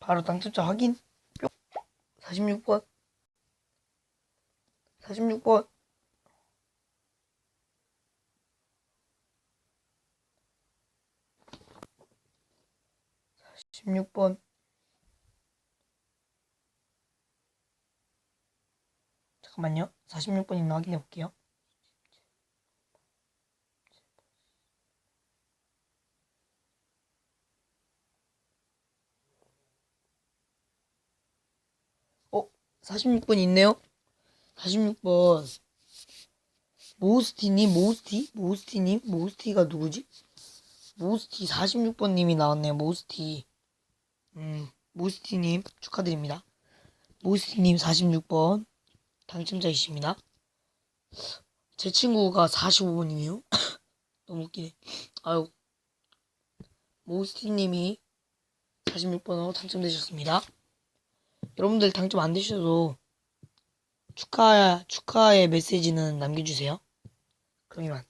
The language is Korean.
바로 당첨자 확인. 뿅. 46번. 46번. 46번. 잠깐만요. 46번 있나 확인해 볼게요. 46번 있네요. 46번. 모스티님, 모스티? 모스티님? 모스티가 누구지? 모스티 46번님이 나왔네요. 모스티. 음, 모스티님 축하드립니다. 모스티님 46번 당첨자이십니다. 제 친구가 45번이네요. 너무 웃기네. 아유, 모스티님이 46번으로 당첨되셨습니다. 여러분들 당첨 안 되셔도 축하 축하의 메시지는 남겨주세요. 그럼 이만.